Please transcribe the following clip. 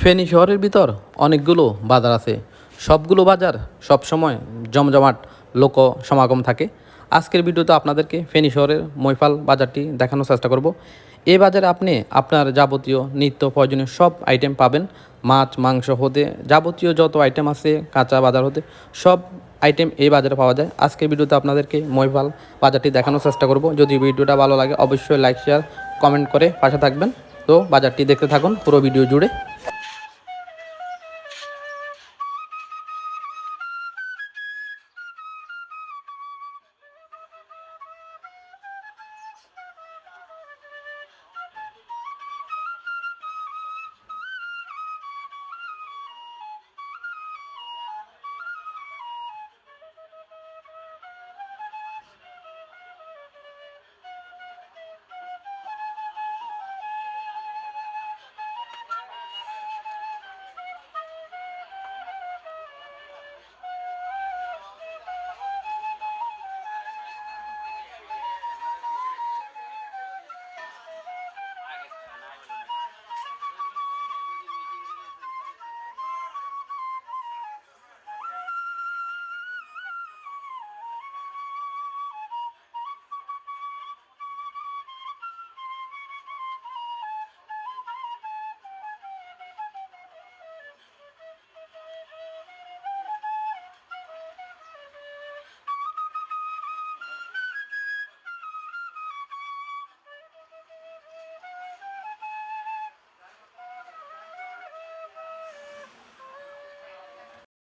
ফেনী শহরের ভিতর অনেকগুলো বাজার আছে। সবগুলো বাজার সবসময় জমজমাট লোক সমাগম থাকে। আজকের ভিডিওতে আপনাদেরকে ফেনী শহরের মৈফাল বাজারটি দেখানোর চেষ্টা করব। এই বাজারে আপনি আপনার যাবতীয় নিত্য প্রয়োজনীয় সব আইটেম পাবেন। মাছ, মাংস হতে, যাবতীয় যত আইটেম আছে, কাঁচা বাজার হতে, সব আইটেম এই বাজারে পাওয়া যায়। আজকের ভিডিওতে আপনাদেরকে মৈফাল বাজারটি দেখানোর চেষ্টা করব। যদি ভিডিওটা ভালো লাগে, অবশ্যই লাইক শেয়ার কমেন্ট করে পাশে থাকবেন। তো বাজারটি দেখতে থাকুন, পুরো ভিডিও জুড়ে।